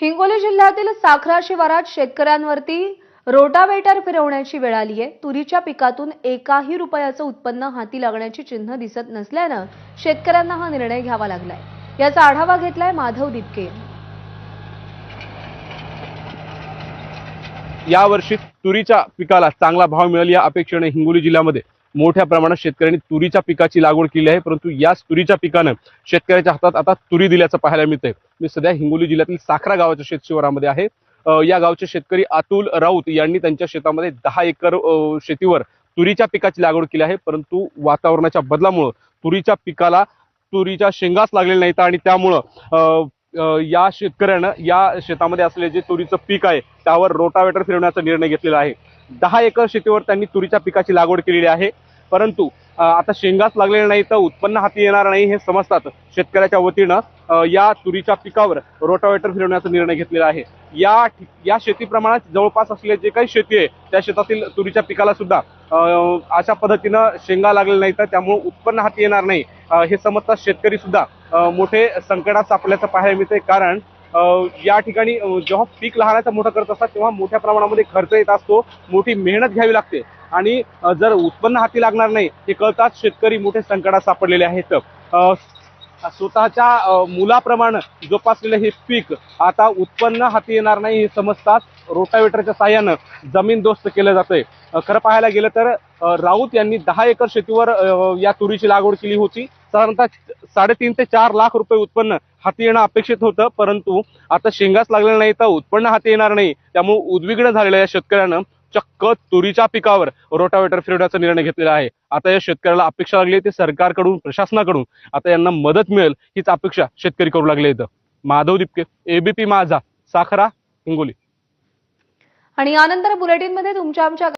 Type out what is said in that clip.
हिंगोली जिल्ह्यातील साखरा शिवारात शेतकऱ्यांवरती रोटावेटर फिरवण्याची वेळ आली आहे तुरीच्या पिकातून एकाही रुपयाचं उत्पन्न हाती लागण्याची चिन्ह दिसत नसल्यानं शेतकऱ्यांना हा निर्णय घ्यावा लागलाय. याचा आढावा घेतलाय माधव दिपके. यावर्षी तुरीच्या पिकाला चांगला भाव मिळेल या अपेक्षेने हिंगोली जिल्ह्यामध्ये मोठ्या प्रमाणात शेतकऱ्यांनी तुरीच्या पिकाची लागवड केली आहे परंतु याच तुरीच्या पिकानं शेतकऱ्याच्या हातात आता तुरी दिल्याचं पाहायला मिळतंय. मी सध्या हिंगोली जिल्ह्यातील साखरा गावाच्या शेत शिवारामध्ये आहे या गावचे शेतकरी अतुल राऊत यांनी त्यांच्या शेतामध्ये दहा एकर शेतीवर तुरीच्या पिकाची लागवड केली आहे परंतु वातावरणाच्या बदलामुळं तुरीच्या पिकाला तुरीच्या शेंगाच लागलेल्या नाहीत आणि त्यामुळं या शेतकऱ्यानं या शेतामध्ये असलेले जे तुरीचं पीक आहे त्यावर रोटावेटर फिरवण्याचा निर्णय घेतलेला आहे. दहा एकर शेतीवर त्यांनी तुरीच्या पिकाची लागवड केलेली आहे. परंतु आता शेंगाच लागलेलं नाही तर उत्पन्न हाती येणार नाही हे समजतात. शेतकऱ्याच्या वतीनं या तुरीच्या पिकावर रोटावेटर फिरवण्याचा निर्णय घेतलेला आहे. या या शेती प्रमाणात जवळपास असलेले जे काही शेती आहे त्या शेतातील तुरीच्या पिकाला सुद्धा अशा पद्धतीनं शेंगा लागलेल्या नाही तर त्यामुळे उत्पन्न हाती येणार नाही. हे समजतात शेतकरी सुद्धा मोठे संकटात सापडल्याचं पाहायला मिळते कारण या ठिकाणी जेव्हा पीक लहानाचं मोठं करत असतात तेव्हा मोठ्या प्रमाणामध्ये खर्च येत असतो मोठी मेहनत घ्यावी लागते. आणि जर उत्पन्न हाती लागणार नाही हे कळताच शेतकरी मोठे संकटात सापडलेले आहेत. स्वतःच्या मुलाप्रमाणे जोपासलेलं हे पीक आता उत्पन्न हाती येणार नाही हे समजताच रोटावेटरच्या साह्यानं जमीन दोस्त केलं जातंय. खरं पाहायला गेलं तर राऊत यांनी दहा एकर शेतीवर या तुरीची लागवड केली होती. साधारणतः साडेतीन ते चार लाख रुपये उत्पन्न हाती येणं अपेक्षित होतं परंतु आता शेंगाच लागलेलं नाही तर उत्पन्न हाती येणार नाही. त्यामुळे उद्विग्न झालेल्या या शेतकऱ्यानं. चक्क तुरीच्या पिकावर रोटावेटर फिरवण्याचा निर्णय घेतलेला आहे. आता या शेतकऱ्याला अपेक्षा लागली ते सरकारकडून प्रशासनाकडून आता यांना मदत मिळेल हीच अपेक्षा शेतकरी करू लागले इथं माधव दिपके एबीपी माझा साखरा हिंगोली. आणि यानंतर बुलेटिनमध्ये तुमच्या आमच्या